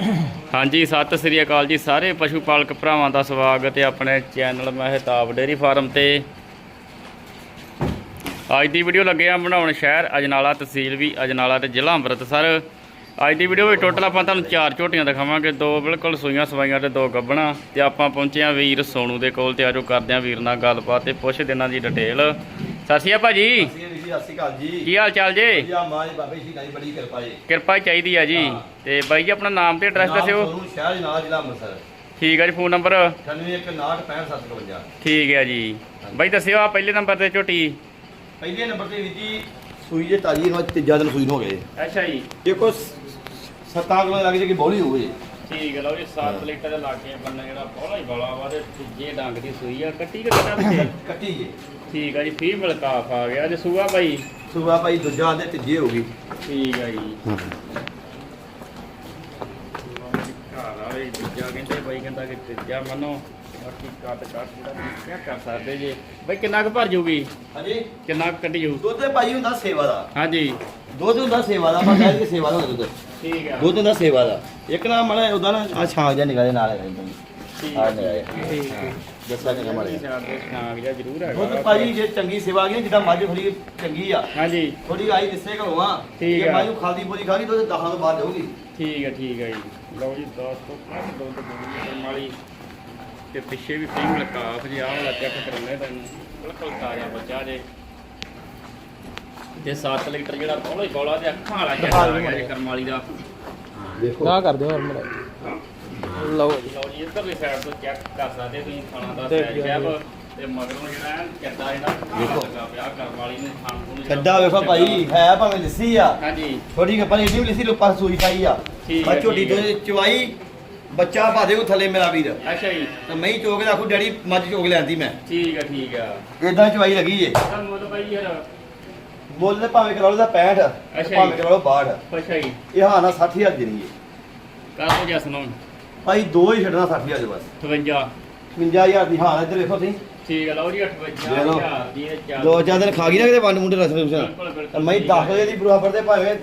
ਹਾਂਜੀ, ਸਤਿ ਸ੍ਰੀ ਅਕਾਲ ਜੀ ਸਾਰੇ ਪਸ਼ੂ ਪਾਲਕ ਭਰਾਵਾਂ ਦਾ ਸਵਾਗਤ ਹੈ ਆਪਣੇ ਚੈਨਲ ਮਹਿਤਾਬ ਡੇਰੀ ਫਾਰਮ ਤੇ। ਅੱਜ ਦੀ ਵੀਡੀਓ ਲੱਗੇ ਆ ਬਣਾਉਣ ਸ਼ਹਿਰ ਅਜਨਾਲਾ ਤਹਿਸੀਲ ਵੀ ਅਜਨਾਲਾ ਤੇ ਜ਼ਿਲ੍ਹਾ ਅੰਮ੍ਰਿਤਸਰ। ਅੱਜ ਦੀ ਵੀਡੀਓ ਵਿੱਚ ਟੋਟਲ ਆਪਾਂ ਤੁਹਾਨੂੰ ਚਾਰ ਝੋਟੀਆਂ ਦਿਖਾਵਾਂਗੇ, ਦੋ ਬਿਲਕੁਲ ਸੂਈਆਂ ਸਵਾਈਆਂ ਤੇ ਦੋ ਗੱਬਣਾ ਤੇ ਆਪਾਂ ਪਹੁੰਚੇ ਆ ਵੀਰ ਸੋਨੂ ਦੇ ਕੋਲ ਤੇ ਆਜੋ ਕਰਦੇ ਆ ਵੀਰ ਨਾਲ ਗੱਲਬਾਤ ਤੇ ਪੁੱਛ ਦੇਣਾ ਦੀ ਡਿਟੇਲ ਸਤਿ ਸ਼੍ਰੀ ਅਕਾਲ ਭਾਜੀ। ਅਸੀਂ ਵੀ ਜੀ ਸਤਿ ਸ਼੍ਰੀ ਅਕਾਲ ਜੀ। ਕੀ ਹਾਲ ਚਾਲ ਜੇ? ਜੀ ਆ ਮਾਂ ਜੀ ਬਾਬੇ ਜੀ ਦੀ ਬੜੀ ਕਿਰਪਾ ਜੀ। ਕਿਰਪਾ ਹੀ ਚਾਹੀਦੀ ਆ ਜੀ। ਹਾਂ। ਤੇ ਬਾਈ ਜੀ ਆਪਣਾ ਨਾਮ ਤੇ ਐਡਰੈਸ ਦੱਸਿਓ। ਤੁਹਾਨੂੰ ਸ਼ਹਿਰ ਜਨਾਲਾ ਜ਼ਿਲ੍ਹਾ ਅੰਮ੍ਰਿਤਸਰ। ਠੀਕ ਆ ਜੀ ਫੋਨ ਨੰਬਰ 916565 ਠੀਕ ਹੈ ਜੀ। ਬਾਈ ਦੱਸਿਓ ਆ ਪਹਿਲੇ ਨੰਬਰ ਤੇ ਝੋਟੀ। ਪਹਿਲੇ ਨੰਬਰ ਤੇ ਵੀ ਜੀ ਸੂਈ ਜੇ ਤਾਜੀ ਨੂੰ ਅੱਜ ਤੀਜਾ ਦਿਨ ਸੂਈ ਨੂੰ ਹੋ ਗਏ। ਅੱਛਾ ਜੀ। ਦੇਖੋ ਸੱਤਾਂ ਕਿਲੋ ਲੱਗ ਜੇ ਕਿ ਬੋਲੀ ਹੋ ਗਈ ਠੀਕ ਹੈ ਲਓ ਜੀ 7 ਲੀਟਰ ਦੇ ਲਾਗੇ ਬੰਨਾ ਜਿਹੜਾ ਬੋਲਾ ਹੀ ਬੜਾ ਵਾ ਤੇ ਤੀਜੇ ਡੰਗ ਦੀ ਸੂਈ ਆ ਕੱਟੀ ਕਿ ਕੱਟਾ ਪਿੱਛੇ ਕੱਟੀ ਜੀ। ਠੀਕ ਆ ਜੀ ਫੀਮੇਲ ਕਾਫ ਆ ਗਿਆ। ਜੇ ਸੂਆ ਬਾਈ? ਸੂਆ ਭਾਈ ਦੂਜਾ ਦੇ ਤੀਜੇ ਹੋ ਗਈ। ਠੀਕ ਆ ਜੀ। ਘਰ ਵਾਲੇ ਦੂਜਾ ਕਹਿੰਦੇ ਬਾਈ ਕਹਿੰਦਾ ਕਿ ਤੀਜਾ ਮੰਨੋ। ਬਾਕੀ ਕੱਟ ਕੱਟ ਜਿਹੜਾ ਕੀ ਕਰ ਸਕਦੇ ਜੇ। ਬਾਈ ਕਿੰਨਾ ਕੁ ਭਰ ਜੂਗੀ? ਹਾਂਜੀ। ਕਿੰਨਾ ਕੁ ਕੱਢੀ ਜੂ? ਦੁੱਧ ਤੇ ਭਾਈ ਹੁੰਦਾ ਸੇਵਾ ਦਾ। ਹਾਂਜੀ। ਦੁੱਧ ਹੁੰਦਾ ਸੇਵਾ ਦਾ ਆਪਾਂ ਕਹਿੰਦੇ ਕਿ ਸੇਵਾ ਦਾ ਹੁੰਦਾ ਦੁੱਧ। ਠੀਕ ਆ। ਦੁੱਧ ਹੁੰਦਾ ਸੇਵਾ ਦਾ। ਇੱਕ ਨਾ ਮੜਾ ਉਹਦਾ ਨਾ ਆ ਛਾਂਗ ਜਿਹਾ ਨਿਕਲੇ ਨਾਲ ਹੈਗਾ ਇੱਕਦਮ ਠੀਕ ਆ ਆ। ਨਿਕਲੇ ਠੀਕ ਆ। ਦੱਸਿਆ ਕਿ ਮੜਾ ਨਾਗ ਜਿਹਾ ਜ਼ਰੂਰ ਹੈਗਾ। ਦੁੱਧ ਭਾਈ ਜੇ ਚੰਗੀ ਸੇਵਾ ਆ ਗਈ ਜਿੱਦਾਂ ਮੱਝ ਥੋੜੀ ਚੰਗੀ ਆ। ਹਾਂਜੀ। ਥੋੜੀ ਆਈ ਦਿਸੇ ਘਰੋਂ ਆ। ਠੀਕ ਜੇ ਆ। ਮੱਝ ਨੂੰ ਖਾਦੀ ਬੋਲੀ ਖਾ ਗਈ ਤਾਂ ਉਹਦੇ ਦਹਾਂ ਤੋਂ ਬਾਅਦ ਜਾਊਗੀ ਠੀਕ ਹੈ ਠੀਕ ਹੈ ਜੀ। ਲਓ ਜੀ 10 ਤੋਂ ਬੋਲੀ ਪਿੱਛੇ ਵੀ ਫੀਮੇਲ ਕਾਫ ਜੀ ਆਹ ਵਾਲਾ ਚੈੱਕ ਕਰਾਉਂਦੇ ਤੈਨੂੰ ਬਿਲਕੁਲ ਤਾਜ਼ਾ ਬੱਚਾ ਜੇ। ਤੇ 7 ਲੀਟਰ ਜਿਹੜਾ ਬੋਲਾ ਬੋਲਾ ਤੇ ਅੱਖਾਂ ਵਾਲਾ ਜਿਹੜਾ ਆ ਗਿਆ ਜੀ ਕਰਮ ਵਾਲੀ ਦਾ। ਦੇਖੋ। ਨਾ ਕਰ ਦਿਓ ਹਰਮਨ ਲਓ ਜੀ ਲਓ ਜੀ ਇੱਧਰਲੀ ਸਾਈਡ ਤੋਂ ਚੈੱਕ ਕਰ ਸਕਦੇ ਤੁਸੀਂ ਖਾਣਾ ਦਾ ਦੇਖ ਸਾਈਜ਼ ਲਿਆ ਕੈਪ ਤੇ ਮਗਰੋਂ ਜਿਹੜਾ ਐਨ ਚੱਡਾ ਜਿਹੜਾ ਦੇਖੋ। ਲੱਗਾ ਪਿਆ ਕਰਮ ਵਾਲੀ ਨੇ ਖਾਣ ਨੂੰ ਛੱਡਾ ਵੇਖੋ ਭਾਈ ਹੈ ਭਾਵੇਂ ਲੱਸੀ ਆ। ਹਾਂਜੀ। ਥੋੜੀ ਕਿ ਪਰ ਇਹਦੀ ਵੀ ਲੱਸੀ ਲੋਕਾਂ ਸੂਈ ਪਾਈ ਆ। ਠੀਕ ਹੈ, ਪਰ ਝੋਟੀ ਠੀਕ ਹੈ। ਤੋਂ ਚਵਾਈ ਬੱਚਾ ਪਾ ਦੇਓ ਥੱਲੇ ਮੇਰਾ ਵੀਰ। ਅੱਛਾ ਜੀ। ਤਾਂ ਮੈਂ ਹੀ ਚੋਕ ਦਾ ਆਖੂ ਡੈਡੀ ਮੱਝ ਚੋਕ ਲਿਆਂਦੀ ਮੈਂ। ਠੀਕ ਹੈ ਠੀਕ ਹੈ। ਇਦਾਂ ਚਵਾਈ ਲੱਗੀ ਏ ਤਾਂ ਮੁੱਲ ਬਾਈ ਯਾਰ ਮੁੱਲ ਤੇ ਭਾਵੇਂ ਕਰਾ ਲਓ ਦਾ 65 ਅੱਛਾ ਭਾਵੇਂ। ਕਰਾ ਲਓ 62 ਅੱਛਾ ਜੀ। ਇਹ ਹਾਂ ਨਾ 60000 ਦੇਣੀ ਏ ਕਰ ਦੋ ਜਸ ਨੂੰ ਭਾਈ ਦੋ ਹੀ ਛੱਡਣਾ 60000 ਦੇ ਬਸ। 58 55000 ਦੀ ਹਾਂ ਇੱਧਰ ਵੇਖੋ ਤੁਸੀਂ। ਠੀਕ ਹੈ ਲਓ ਜੀ ਲੈ ਲਓ। 58000 ਦੀ ਇਹ ਚਾਰ। ਦੋ ਚਾਰ ਦਿਨ ਖਾ ਗਈ ਨਾ ਕਿਤੇ ਵੰਡ ਮੁੰਡੇ ਰਸਮ ਰਸਮ। ਬਿਲਕੁਲ ਬਿਲਕੁਲ ਤਾਂ ਮੈਂ ਸਹੀ 10 ਗੱਲ ਵਜੇ ਦੀ ਬਰਾਬਰ ਦੇ ਭਾਵੇਂ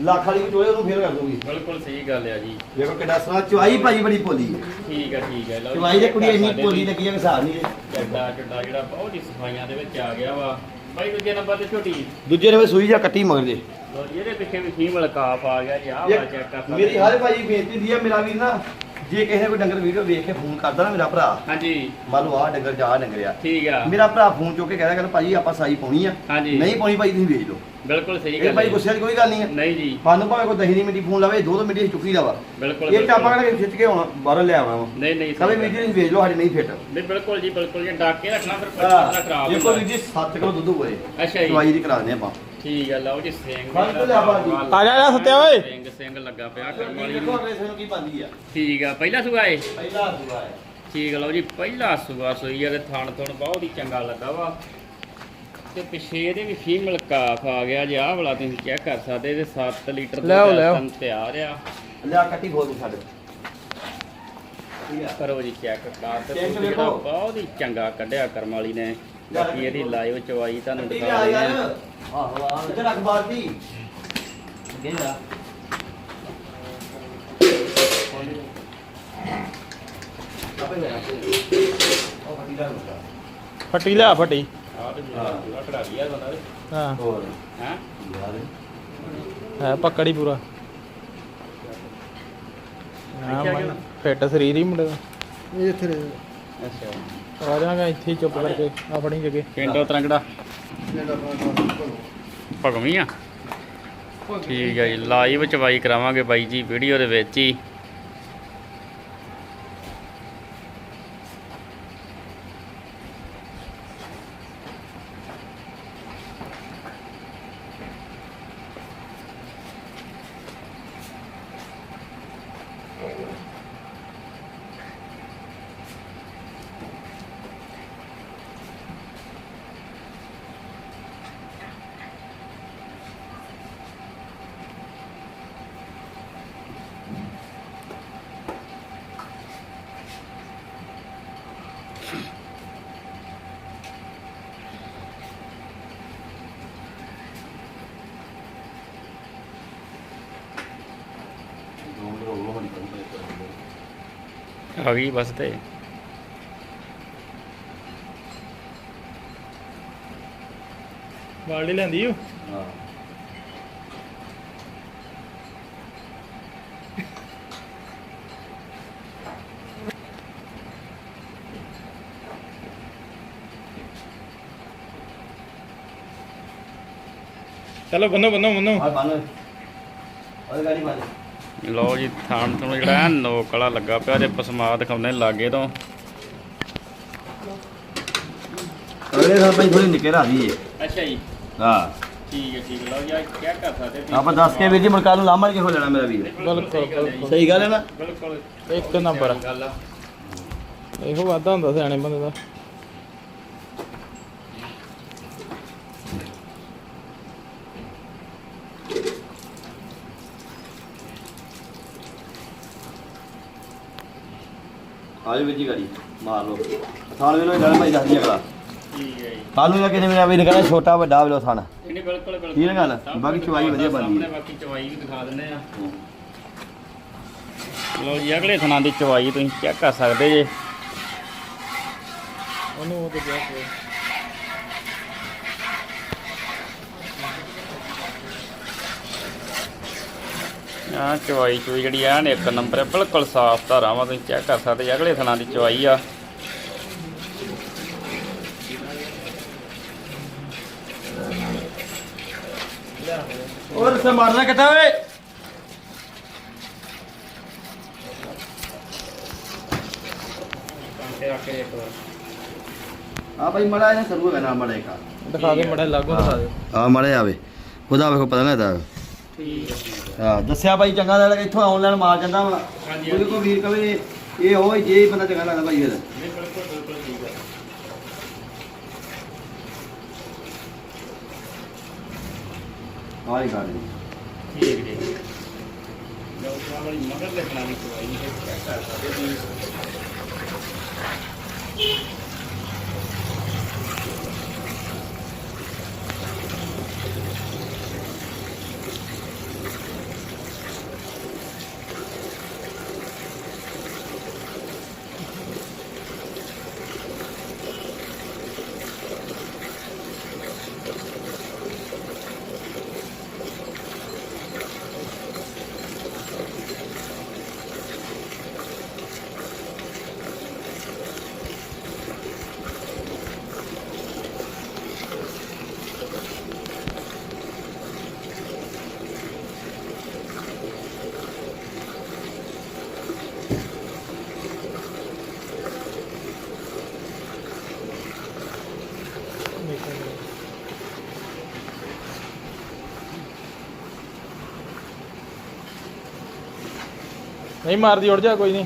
ਲੱਖ ਵਾਲੀ ਚੋਲੇ ਉਹਨੂੰ ਫੇਰ ਕਰ ਦੂੰਗੀ ਬਿਲਕੁਲ ਸਹੀ ਗੱਲ ਹੈ ਜੀ। ਵੇਖੋ ਕਿੱਡਾ ਸੋਹਣਾ ਚਵਾਈ ਭਾਜੀ ਬੜੀ ਭੋਲੀ ਹੈ। ਠੀਕ ਹੈ ਠੀਕ ਹੈ ਲਓ ਚਵਾਈ ਦੇ ਕੁੜੀ ਇੰਨੀ ਭੋਲੀ ਲੱਗੀ ਹੈ ਕਿ ਹਿਸਾਬ ਨਹੀਂ ਹੈ। ਚੱਡਾ ਚੱਡਾ ਜਿਹੜਾ ਬਹੁਤ ਹੀ ਸਫਾਈਆਂ ਦੇ ਵਿੱਚ ਆ ਗਿਆ ਵਾ। ਬਾਈ ਦੂਜੇ ਨੰਬਰ ਤੇ ਛੋਟੀ ਦੂਜੇ ਨੇ ਸੂਈ ਜਾਂ ਕੱਟੀ ਮਗਰ ਜੇ। ਲਓ ਜੀ ਇਹਦੇ ਪਿੱਛੇ ਵੀ ਫੀਮੇਲ ਕਾਫ ਆ ਗਿਆ ਜੀ ਆਹ ਵਾਲਾ ਚੈੱਕ ਕਰ ਸਕਦੇ ਮੇਰੀ ਹਰ ਭਾਜੀ ਬੇਨਤੀ ਦੀ ਹੈ ਮੇਰਾ ਵੀਰ ਨਾ ਜੇ ਕਿਸੇ ਨੇ ਕੋਈ ਡੰਗਰ ਵੀਡੀਓ ਵੇਖ ਕੇ ਫੋਨ ਕਰਦਾ ਨਾ ਮੇਰਾ ਭਰਾ ਹਾਂਜੀ। ਮੰਨ ਲਓ ਆਹ ਡੰਗਰ ਜਾ ਡੰਗਰ ਆ। ਠੀਕ ਆ। ਮੇਰਾ ਭਰਾ ਫੋਨ ਚੁੱਕ ਕੇ ਕਹਿੰਦਾ ਕਹਿੰਦਾ ਭਾਜੀ ਆਪਾਂ ਸਾਈ ਪਾਉਣੀ ਆ। ਹਾਂਜੀ। ਨਹੀਂ ਪਾਉਣੀ ਭਾਈ ਤੁਸੀਂ ਵੇਚ ਲਓ ਬਿਲਕੁਲ ਸਹੀ ਇਹ ਗੱਲ ਭਾਈ ਹੈ ਗੁੱਸੇ ਦੀ ਕੋਈ ਗੱਲ ਨਹੀਂ ਹੈ ਨਹੀਂ ਜੀ। ਸਾਨੂੰ ਭਾਵੇਂ ਕੋਈ ਦਹੀਂ ਦੀ ਮਿੰਟੀ ਫੋਨ ਲਾਵੇ ਦੋ ਦੋ ਮਿੰਟੀ ਚੁੱਕੀ ਦਾ ਵਾ ਬਿਲਕੁਲ ਇਹ ਚਾਪਾ ਬਿਲਕੁਲ। ਕਰਕੇ ਖਿੱਚ ਕੇ ਹੁਣ ਬਾਹਰੋਂ ਲੈ ਆਉਣਾ ਵਾ। ਨਹੀਂ ਨਹੀਂ ਕਦੇ ਸਹੀ ਵੀਰ ਗੱਲ ਜੀ ਤੁਸੀਂ ਵੇਚ ਲਓ ਸਾਡੀ ਨਹੀਂ ਫਿੱਟ ਨਹੀਂ ਬਿਲਕੁਲ ਜੀ ਬਿਲਕੁਲ ਜੇ। ਡਾਕ ਰੱਖਣਾ ਫਿਰ ਦਾ ਖਰਾਬ ਹੁੰਦਾ। ਵੀਰ ਜੀ 7 ਕਿਲੋ ਦੁੱਧ ਹੋਏ ਅੱਛਾ ਜੀ। ਦਵਾਈ ਦੀ ਕਰਾ ਦਿੰਦੇ ਆਪਾਂ। ਠੀਕ ਆ ਲਓ ਜੀ ਸਿੰਘ ਫੜ ਕੇ ਲਿਆ ਬਾਜੀ। ਆ ਜਾ, ਆ ਜਾ ਸੱਤਿਆ ਓਏ। ਸਿੰਘ ਸਿੰਘ ਲੱਗਾ ਪਿਆ ਕਰਮ ਵਾਲੀ ਨੂੰ। ਅਗਲੇ ਨੂੰ ਕੀ ਪਾਉਂਦੀ ਆ? ਠੀਕ ਆ ਪਹਿਲਾ ਸੁਗਾ ਏ? ਪਹਿਲਾ ਦੂਆ ਹੈ ਠੀਕ ਆ ਲਓ ਜੀ ਪਹਿਲਾ ਸੁਗਾ ਸੋਈ ਆ ਤੇ ਥਣ ਥਣ ਬਹੁਤ ਹੀ ਚੰਗਾ ਲੱਗਾ ਵਾ। ਤੇ ਪਿਛੇ ਇਹਦੇ ਵੀ ਫੀਮੇਲ ਕਾਫ ਆ ਗਿਆ ਜੇ ਆਹ ਵਾਲਾ ਤੁਸੀਂ ਚੈੱਕ ਕਰ ਸਕਦੇ ਇਹਦੇ 7 ਲੀਟਰ। ਦੁੱਧ ਤਿਆਰ ਆ। ਲਿਆ ਕੱਟੀ ਖੋਲ ਦੇ ਸਾਡੇ ਠੀਕ ਆ। ਕਰੋ ਜੀ ਚੈੱਕ ਕਰ ਤੇ Check ਵੇਖੋ। ਬਹੁਤ ਹੀ ਚੰਗਾ ਕੱਢਿਆ ਕਰਮ ਵਾਲੀ ਨੇ ਬਾਕੀ ਇਹਦੀ ਲਾਈਵ ਚਵਾਈ ਤੁਹਾਨੂੰ ਕੱਟੀ ਦਿਖਾ ਲਿਆ ਯਾਰ। ਆਹੋ ਆਹ ਇੱਧਰ ਰੱਖ ਬਾਲਟੀ? ਗੇਂਦਾ ਆਪੇ ਲੈ ਆਪੇ ਉਹ ਫੱਟੀ ਦਾ ਹੁੰਦਾ ਫੱਟੀ ਲਿਆ ਫੱਟੀ। ਆਹ ਤੇ ਬੰਦਾ ਹਾਂ। ਹੋਰ? ਹੈ? ਯਾਰ। ਹੈ ਪੱਕੜ ਹੀ ਪੂਰਾ। ਫਿੱਟ ਸਰੀਰ ਹੀ ਮੁੰਡੇ ਦਾ। ਇਹ ਇੱਥੇ ਅੱਛਾ। ਆ ਜਾਗਾ ਇੱਥੇ ਚੁੱਪ ਕਰਕੇ ਆ ਫੜੀ ਜਗੇ ਪਿੰਡੋ ਤਰੰਗੜਾ ਭਗਵੀਂ ਆ ਠੀਕ ਹੈ ਜੀ ਲਾਈਵ ਚਵਾਈ ਕਰਾਵਾਂਗੇ ਬਾਈ ਜੀ ਵੀਡੀਓ ਦੇ ਵਿੱਚ ਹੀ ਦੋ ਮਿੰਟ ਰੋਕ ਲਓ ਹਣੀ ਆ ਗਈ ਬਸ ਤੇ। ਬਾਲਟੀ ਲੈਂਦੀ ਓ? ਹਾਂ। ਚਲੋ ਬੰਨੋ ਬੰਨੋ ਬੰਨੋ। ਆ ਬੰਨ। ਉਹਦੀ ਗਾੜੀ ਬੰਨ। ਲਓ ਜੀ ਥਾਣ ਤੁਹਾਨੂੰ ਜਿਹੜਾ ਨੋਕ ਵਾਲਾ ਲੱਗਾ ਪਿਆ ਜੇ ਪਸਮਾ ਦਿਖਾਉਂਦੇ ਲਾਗੇ ਤੋਂ। ਅਗਲੇ ਸਾਲ ਭਾਈ ਥੋੜੀ ਨਿੱਕੇ ਰਾਦੀ ਏ। ਅੱਛਾ ਜੀ। ਹਾਂ। ਠੀਕ ਹੈ ਠੀਕ ਲਓ ਜੀ ਕੀ ਕਰ ਸਕਦੇ ਆਪਾਂ ਦੱਸ ਕੇ ਵੀਰ ਜੀ ਮੁਰਕਾ ਨੂੰ ਲਾਮਾ ਕਿਹੋ ਲੈਣਾ ਮੇਰਾ ਵੀਰ। ਬਿਲਕੁਲ ਸਹੀ ਗੱਲ ਹੈ ਨਾ? ਬਿਲਕੁਲ। ਇੱਕ ਨੰਬਰ। ਇਹੋ ਵਾਦਾ ਹੁੰਦਾ ਸਿਆਣੇ ਬੰਦੇ ਦਾ। ਆ ਜਾ ਵੀਰ ਜੀ ਗਾੜੀ ਮਾਰ ਲਓ। ਥਾਲ ਵੇਲੋ ਗੱਲ ਭਾਈ ਦੱਸ ਦੀ ਅਗਲਾ। ਠੀਕ ਹੈ ਜੀ ਕੱਲ ਨੂੰ ਕਿਸੇ ਮੇਰਾ ਵੀਰ ਕਹਿੰਦਾ ਛੋਟਾ ਵੱਡਾ ਵੇਲੋ ਥਣ ਇਹਨੇ ਬਿਲਕੁਲ ਬਿਲਕੁਲ। ਠੀਕ ਹੈ ਗੱਲ? ਸਭ ਬਾਕੀ ਕੁਝ ਚਵਾਈ ਵਧੀਆ ਸਾਹਮਣੇ ਬਣਦੀ ਹੈ। ਬਾਕੀ ਚਵਾਈ ਵੀ ਦਿਖਾ ਦਿੰਦੇ ਆ। ਲਓ ਜੀ ਅਗਲੇ ਥਣਾ ਦੀ ਚਵਾਈ ਤੁਸੀਂ ਚੈੱਕ ਕਰ ਸਕਦੇ ਜੇ। ਉਹਨੂੰ ਉਹ ਤੇ ਗਿਆ ਆ ਚਵਾਈ ਚੂਈ ਜਿਹੜੀ ਐਨ ਇੱਕ ਨੰਬਰ ਹੈ ਬਿਲਕੁਲ ਸਾਫ਼ ਧਾਰਾਂ ਵਾ ਤੁਸੀਂ ਚੈੱਕ ਕਰ ਸਕਦੇ ਜੇ ਅਗਲੇ ਥਣਾ ਦੀ ਚਵਾਈ ਆ। ਹੋਰ ਸੇ ਮਾਰਨਾ ਕਿੱਥੇ ਓਏ? ਕੇ ਆ ਭਾਈ ਮੜਾ ਇਹਨੇ ਸਰੂ ਹੈਗਾ ਨਾ ਮੜਾ ਇੱਕ ਦਿਖਾ ਦੇ ਮੜਾ ਲਾਗੋ ਦਿਖਾ ਦੇ ਆ ਮੜਾ ਆਵੇ। ਉਹਦਾ ਵੇਖੋ ਪਤਾ ਨਾ ਇਹਦਾ ਠੀਕ ਹੈ ਠੀਕ ਹੈ ਦੱਸਿਆ ਭਾਈ ਚੰਗਾ ਲੱਗਦਾ ਇੱਥੋਂ ਆਨਲਾਈਨ ਮਾਰ ਜਾਂਦਾ ਹਾਂਜੀ, ਉਹਦੇ ਕੋਲ ਵੀਰ ਕਵੇ ਇਹ ਹੋਏ ਜੇ ਹੀ ਬੰਦਾ ਚੰਗਾ ਲੱਗਦਾ ਭਾਈ ਫਿਰ। ਨਹੀਂ ਬਿਲਕੁਲ ਬਿਲਕੁਲ ਠੀਕ ਹੈ ਆਹ ਹੀ ਗੱਲ ਠੀਕ ਠੀਕ ਲਓ ਜੀ ਆਹ ਵਾਲੀ ਮਗਰ ਥਣਾ ਦੀ ਚਵਾਈ ਤੇ ਚੈੱਕ ਕਰ ਸਕਦੇ ਨਹੀਂ ਮਾਰਦੀ ਉੜ ਜਾ ਕੋਈ ਨਹੀਂ।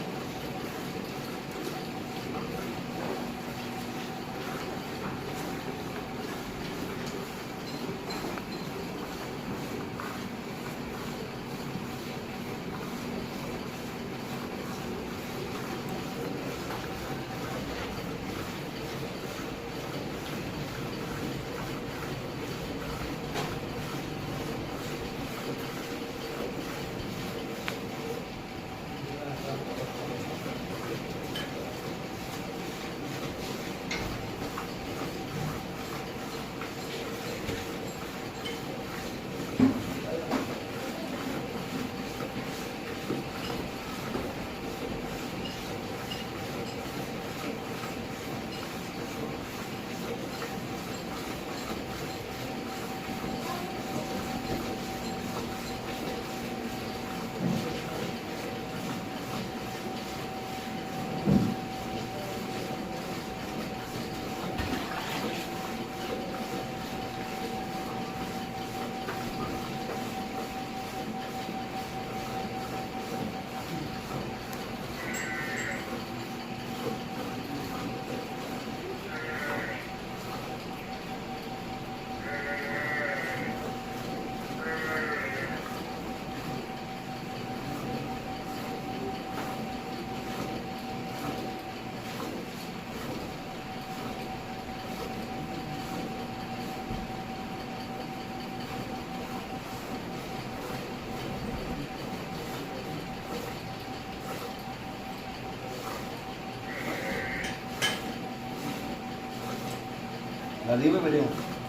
ਨਦੀ ਵੇ ਬੜੇ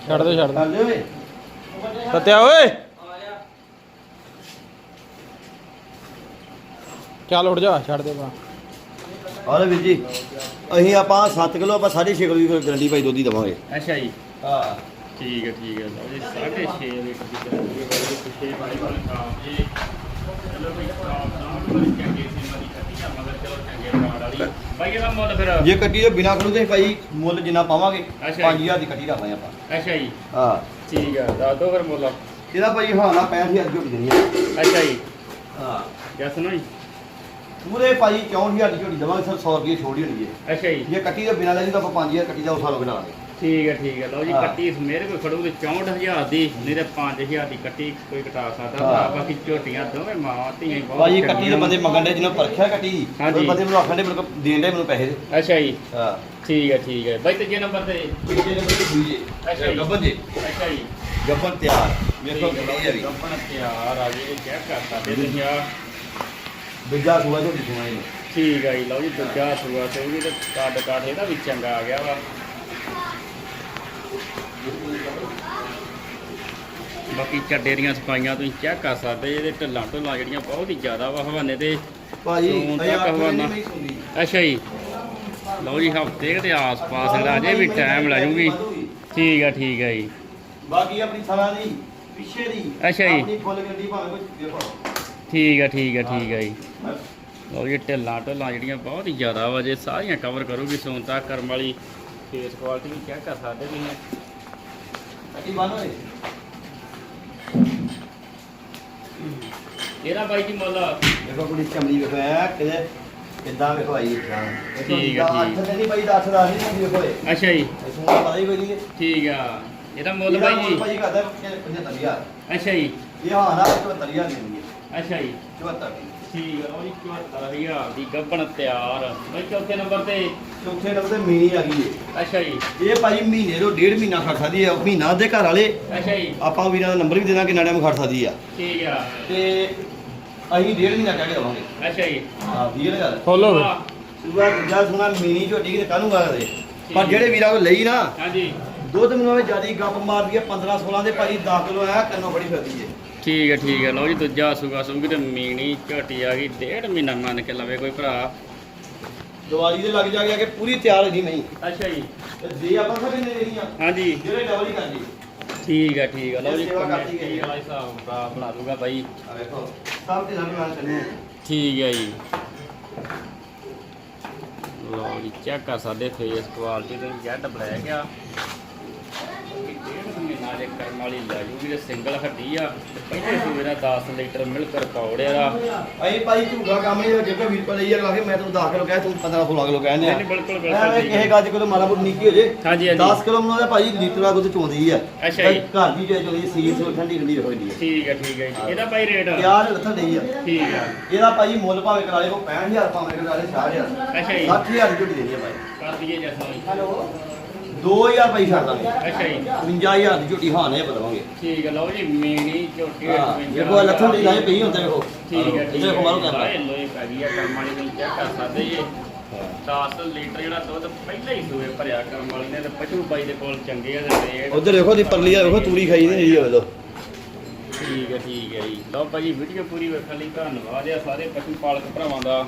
ਛੱਡ ਦੇ ਛੱਡ ਦੇ। ਦੇ ਓਏ। ਸੱਤਿਆ ਓਏ। ਚੱਲ ਉੱਠ ਜਾ ਛੱਡ ਦੇ ਬਾ ਆਲੇ ਵੀਰ ਜੀ ਅਸੀਂ ਆਪਾਂ 7 ਕਿਲੋ ਆਪਾਂ 6.5 ਕਿਲੋ ਦੀ ਗਰੰਟੀ ਭਾਈ ਦੁੱਧ ਹੀ ਦਵਾਂਗੇ। ਅੱਛਾ ਜੀ। ਹਾਂ। ਠੀਕ ਹੈ ਠੀਕ ਹੈ। ਲਓ ਜੀ 6.5 ਲੀਟਰ ਦੀ ਗਰੰਟੀ ਹੈ ਬਾਈ ਪਿੱਛੇ ਬਾਈ ਵਾਲੇ ਖਾਪ ਜੀ ਚਲੋ ਬਈ ਖਾਪ ਨਾ ਬੜੀ ਚੰਗੀ ਸੀ ਮਾਦੀ ਕੱਟੀ ਆ ਮਗਰ ਚਲੋ ਇਹਦਾ ਮੁੱਲ ਫਿਰ? ਜੇ ਕੱਟੀ ਤੋਂ ਬਿਨਾ ਖੜੂ ਤੇ ਭਾਈ ਮੁੱਲ ਜਿੰਨਾ ਪਾਵਾਂਗੇ ਅੱਛਾ ਜੀ। 5000 ਦੀ ਕੱਟੀ ਰੱਖਾਂਗੇ ਆਪਾਂ। ਅੱਛਾ ਜੀ। ਹਾਂ। ਠੀਕ ਹੈ ਦੱਸ ਦਿਓ ਫਿਰ ਮੁੱਲ। ਇਹਦਾ ਭਾਈ ਹਾਂ ਨਾ 65000 ਝੋਟੀ ਦੇਣੀ ਹੈ ਅੱਛਾ ਜੀ। ਹਾਂ। ਕਿਆ ਸੁਣੋ ਜੀ? ਪੂਰੇ ਭਾਈ 64000 ਦੀ ਝੋਟੀ ਦਵਾਂਗੇ ਸਰ 100 ਰੁਪਏ ਛੋੜ ਹੋਣੀ ਹੈ। ਅੱਛਾ ਜੀ। ਜੇ ਕੱਟੀ ਤੋਂ ਬਿਨਾ ਲੈਣੀ ਤਾਂ ਆਪਾਂ 5000 ਕੱਟੀ ਦਾ ਉਸ ਹਾਲੋਂ ਬਣਾ ਲਾਂਗੇ। ਠੀਕ ਹੈ ਠੀਕ ਹੈ। ਲਓ ਜੀ ਹਾਂ। ਕੱਟੀ ਮੇਰੇ ਕੋਲ ਖੜੂ ਤੇ 64000 ਦੀ ਨਹੀਂ ਤੇ 5000 ਦੀ ਕੱਟੀ ਕੋਈ ਘਟਾ ਸਕਦਾ। ਹਾਂ। ਭਰਾ ਬਾਕੀ ਝੋਟੀਆਂ ਦੋਵੇਂ ਮਾਂ ਧੀਆਂ ਹੀ ਬਹੁਤ ਭਾਜੀ ਕੱਟੀ ਦੇ ਚੰਗੀਆਂ। ਬੰਦੇ ਮੰਗਣ ਦੇ ਜਿਹਨਾਂ ਪਰਖਿਆ ਕੱਟੀ ਹਾਂਜੀ। ਉਹ ਬੰਦੇ ਮੈਨੂੰ ਆਖਣ ਦੇ ਮੈਨੂੰ ਦੇਣ ਦੇ ਮੈਨੂੰ ਪੈਸੇ ਦੇ। ਅੱਛਾ ਜੀ। ਹਾਂ। ਠੀਕ ਹੈ ਠੀਕ ਹੈ। ਬਾਈ ਤੀਜੇ ਨੰਬਰ ਤੇ। ਪਿੱਛੇ ਬੰਦੇ ਦੂਜੇ ਅੱਛਾ ਜੀ। ਗੱਬਨ ਜੀ। ਅੱਛਾ ਜੀ। ਗੱਬਨ ਤਿਆਰ। ਵੇਖੋ ਹਰੀ ਕੰਪਨ ਤਿਆਰ ਆ ਜੀ ਚੈੱਕ ਕਰ ਸਕਦੇ ਤੁਸੀਂ ਆ ਦੂਜਾ ਸੂਆ ਸੂਆ ਇਹਨੂੰ ਠੀਕ ਹੈ ਜੀ ਲਓ ਜੀ ਦੂਜਾ ਸੂਆ ਤੇ ਵੀ ਤੇ ਕੱਦ ਕਾਠ ਇਹਦਾ ਵੀ ਚੰਗਾ ਆ ਗਿਆ ਵਾ। ਬਾਕੀ ਚੱਡੇ ਦੀਆਂ ਸਫਾਈਆਂ ਤੁਸੀਂ ਚੈੱਕ ਕਰ ਸਕਦੇ ਇਹਦੇ ਢੱਲਾਂ ਢੁੱਲਾਂ ਜਿਹੜੀਆਂ ਬਹੁਤ ਹੀ ਜ਼ਿਆਦਾ ਵਾ ਹਵਾਨੇ ਤੇ। ਭਾਜੀ ਸੂਣ ਤੱਕ ਹਵਾਨਾ। ਅੱਛਾ ਜੀ। ਲਓ ਜੀ ਹਫ਼ਤੇ ਦੇ ਆਸ-ਪਾਸ ਜਿਹੜਾ ਅਜੇ ਵੀ ਟਾਈਮ ਲੈ ਜੂਗੀ। ਠੀਕ ਹੈ ਠੀਕ ਹੈ ਜੀ। ਬਾਕੀ ਆਪਣੀ ਥਣਾ ਦੀ ਪਿੱਛੇ ਦੀ ਅੱਛਾ ਜੀ। ਆਪਣੀ ਫੁੱਲ ਗੱਡੀ ਭਾਵੇਂ ਕੋਈ ਦੇਖੋ। ਠੀਕ ਹੈ ਠੀਕ ਹੈ ਠੀਕ ਹੈ। ਜੀ। ਲਓ ਜੀ ਢਿੱਲਾਂ ਢਿੱਲਾਂ ਜਿਹੜੀਆਂ ਬਹੁਤ ਹੀ ਜ਼ਿਆਦਾ ਵਾ ਜੇ ਸਾਰੀਆਂ ਕਵਰ ਕਰੂਗੀ ਸੋਨ ਤੱਕ ਕਰਮ ਵਾਲੀ ਫੇਸ ਕੁਆਲਿਟੀ ਵੀ ਚੈੱਕ ਕਰ ਸਕਦੇ ਤੁਸੀਂ। ਅੱਡੀ ਬੰਨ ਹੋਏ। ਇਹਦਾ ਬਾਈ ਜੀ ਮੁੱਲ ਦੇਖੋ ਕੁੜੀ ਚਮੜੀ ਵੇਖੋ ਐ ਕਿਤੇ ਕਿੱਦਾਂ ਵੇਖੋ ਆਈ ਇਦਾਂ ਠੀਕ ਆ, ਠੀਕ। ਅੱਠ ਨਹੀਂ ਭਾਈ 10 ਦਾ ਨਹੀਂ ਹੁੰਦੀ ਵੇਖੋ ਇਹ। ਅੱਛਾ ਜੀ। ਇਸ ਨੂੰ ਪਤਾ ਹੀ ਕੋਈ ਨਹੀਂ ਹੈ। ਠੀਕ ਆ। ਇਹਦਾ ਮੁੱਲ ਇਹਦਾ ਬਾਈ ਜੀ। ਭਾਈ ਕਰਦਾ 75000 ਅੱਛਾ ਜੀ। ਇਹ ਹਾਂ ਨਾ 74000 ਦੀ ਹੈ। ਅੱਛਾ ਜੀ। 74 ਦੀ। ਠੀਕ ਆ ਜੀ 74000 ਦੀ ਗੱਬਣ ਤਿਆਰ। ਬਾਈ ਚੌਥੇ ਨੰਬਰ ਤੇ। ਚੌਥੇ ਨੰਬਰ ਤੇ ਮੀਨੀ ਆ ਗਈ ਹੈ ਅੱਛਾ ਜੀ। ਇਹ ਭਾਈ ਮਹੀਨੇ ਤੋਂ ਡੇਢ ਮਹੀਨਾ ਖੜ ਸਕਦੀ ਹੈ ਮਹੀਨਾ ਦੇ ਘਰ ਵਾਲੇ ਅੱਛਾ ਜੀ। ਆਪਾਂ ਵੀਰਾਂ ਦਾ ਨੰਬਰ ਵੀ ਦੇ ਦਾਂਗੇ ਨਾੜਿਆਂ ਨੂੰ ਖੜ ਸਕਦੀ ਆ। ਠੀਕ ਆ। ਤੇ ਅਸੀਂ ਡੇਢ ਮਹੀਨਾ ਕਹਿ ਕੇ ਦਵਾਂਗੇ ਅੱਛਾ ਜੀ। ਹਾਂ ਵੀਰ ਗੱਲ। ਖੋਲੋ ਵਾਹ, ਸੂਆ ਦੂਜਾ ਸੁਣਾ ਮੀਨੀ ਝੋਟੀ ਕਿਤੇ ਕਾਹਨੂੰ ਕਰਦੇ ਪਰ ਜਿਹੜੇ ਵੀਰਾਂ ਕੋ ਲਈ ਨਾ ਹਾਂਜੀ। ਦੁੱਧ ਮੈਨੂੰ ਆਵੇ ਜਿਆਦੀ ਗੱਪ ਮਾਰਦੀ ਹੈ 15 16 ਦੇ ਭਾਈ 10 ਕਿਲੋ ਆ ਕੰਨੋਂ ਬੜੀ ਫਿਰਦੀ ਹੈ। ਠੀਕ ਹੈ ਠੀਕ ਹੈ। ਲਓ ਜੀ ਦੂਜਾ ਸੂਗਾ ਸੂਗੀ ਤੇ ਮੀਣੀ ਝੋਟੀ ਆ ਗਈ ਡੇਢ ਮਹੀਨਾ ਮੰਨ ਕੇ ਲਵੇ ਕੋਈ ਭਰਾ। ਦੀਵਾਲੀ ਦੇ ਲੱਗ ਜਾ ਕੇ ਪੂਰੀ ਤਿਆਰ ਹੈ ਜੀ ਨਹੀਂ ਅੱਛਾ ਜੀ। ਤੇ ਜੇ ਆਪਾਂ ਸਭ ਨੇ ਦੇਣੀ ਆ? ਹਾਂਜੀ। ਜਿਹੜੇ ਡਬਲ ਹੀ ਕਰਦੀ ਠੀਕ ਹੈ ਠੀਕ ਹੈ। ਲਓ ਜੀ ਸੇਵਾ ਕਰਦੀ ਗਈ। ਵਾਲਾ ਹਿਸਾਬ ਦਾ ਬਣਾ ਦੂਗਾ ਬਾਈ। ਆ ਵੇਖੋ ਸਭ ਤੇ ਲੱਗ ਨਾਲ ਚੱਲੇ ਠੀਕ ਹੈ ਜੀ। ਲਓ ਜੀ ਚੈੱਕ ਕਰ ਸਕਦੇ ਫੇਸ ਕੁਆਲਿਟੀ ਤੇ ਜੈਡ ਬਲੈਕ ਆ। ਦੇ ਕਰਮ ਵਾਲੀ ਲੈ ਜੂਗੀ ਤੇ ਸਿੰਗਲ ਹੱਡੀ ਆ। ਤੇ ਪਹਿਲੇ ਸੂਏ ਦਾ 10 ਲੀਟਰ ਮਿਲਕ ਰਿਕਾਰਡ ਆ ਅਸੀਂ ਭਾਈ ਝੂਗਾ ਕੰਮ ਨਹੀਂ ਜੇ ਕੋਈ ਵੀਰ ਕੋਲ ਲਈ ਲਾ ਕੇ ਮੈਂ ਤੈਨੂੰ 10 ਕਿਲੋ ਕਹਿ ਤੂੰ 15 16 ਕਿਲੋ ਕਹਿੰਦੇ ਆ। ਨਹੀਂ, ਬਿਲਕੁਲ, ਬਿਲਕੁਲ ਐਵੇਂ ਠੀਕ ਕਿਸੇ ਹੈ। ਗੱਲ 'ਚ ਕੋਈ ਮਾੜਾ ਮੋਟ ਨਿੱਕੀ ਹੋ ਜੇ। ਹਾਂਜੀ, ਹਾਂਜੀ। 10 ਕਿਲੋ ਮਨੋਂ ਭਾਈ ਲੀਟਰ ਦਾ ਦੁੱਧ ਚੋਂਦੀ ਆ। ਅੱਛਾ ਜੀ। ਘਰ ਦੀ ਜੇ ਚੋਂਦੀ ਸੀਲ ਸੋ ਠੰਡੀ ਠੰਡੀ ਹੋ ਜਾਂਦੀ ਹੈ ਠੀਕ ਹੈ ਠੀਕ ਹੈ ਜੀ। ਇਹਦਾ ਬਾਈ ਰੇਟ? ਪਿਆਰ ਲੱਥਣ ਡਈ ਆ। ਠੀਕ ਆ। ਇਹਦਾ ਭਾਈ ਮੁੱਲ ਭਾਵੇਂ ਕਰਾ ਲੇ ਕੋ 65000 ਭਾਵੇਂ ਕਰਾ ਲੇ 60000 ਅੱਛਾ ਜੀ। 60000 ਦੀ ਝੋਟੀ ਦੇਣੀ ਆ ਭਾਈ। ਕਰ ਦਈਏ ਜੈਸਾ ਜੀ ਹੈਲੋ। 2000 ਭਾਈ ਛੱਡ ਦਾਂਗੇ। ਅੱਛਾ ਜੀ। 55000 ਦੀ ਝੋਟੀ ਹਾਂ ਨੇ ਬਦਲਾਵਾਂਗੇ। ਠੀਕ ਹੈ ਲਓ ਜੀ ਮੀਣੀ ਝੋਟੀ ਹਾਂ ਦੇਖੋ ਲੱਥਣ ਦੀ ਲਾਏ ਪਈ ਹੁੰਦੇ ਵੇਖੋ। ਠੀਕ ਹੈ ਠੀਕ ਦੇਖੋ ਮਾਰੋ ਹੈ ਕੈਮਰਾ ਲਾਏ ਲੋਏ ਪੈ ਗਈ ਆ ਕਰਮ ਵਾਲੀ ਨੂੰ ਚੈੱਕ ਕਰ ਸਕਦੇ ਜੀ। 10 ਲੀਟਰ ਜਿਹੜਾ ਦੁੱਧ ਪਹਿਲਾਂ ਹੀ ਸੂਏ ਭਰਿਆ ਕਰਮ ਵਾਲੀ ਨੇ ਤੇ ਪਸ਼ੂ ਬਾਈ ਦੇ ਕੋਲ ਚੰਗੇ ਆ ਰੇਟ ਉਧਰ ਦੇਖੋ ਦੀ ਪਰਲੀ ਆ ਵੇਖੋ ਤੂੜੀ ਖਾਈ ਨਹੀਂ ਜੀ ਵੇਲੋ ਠੀਕ ਹੈ ਠੀਕ ਹੈ ਜੀ। ਲਓ ਭਾਜੀ ਵੀਡੀਓ ਪੂਰੀ ਵੇਖਣ ਲਈ ਧੰਨਵਾਦ ਆ ਸਾਰੇ ਪਸ਼ੂ ਪਾਲਕ ਭਰਾਵਾਂ ਦਾ।